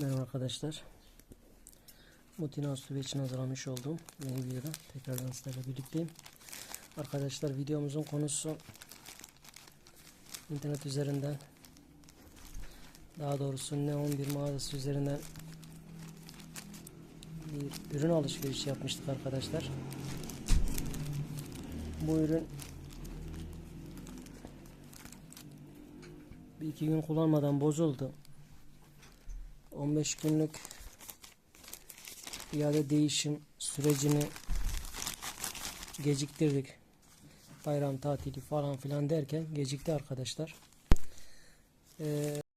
Merhaba arkadaşlar. Mutina Aslı için hazırlamış olduğum yeni videoda tekrardan sizlerle birlikteyim. Arkadaşlar videomuzun konusu internet üzerinden daha doğrusu Neon bir mağazası üzerinden bir ürün alışverişi yapmıştık arkadaşlar. Bu ürün bir iki gün kullanmadan bozuldu. 15 günlük iade değişim sürecini geciktirdik. Bayram tatili falan filan derken gecikti arkadaşlar. Ee,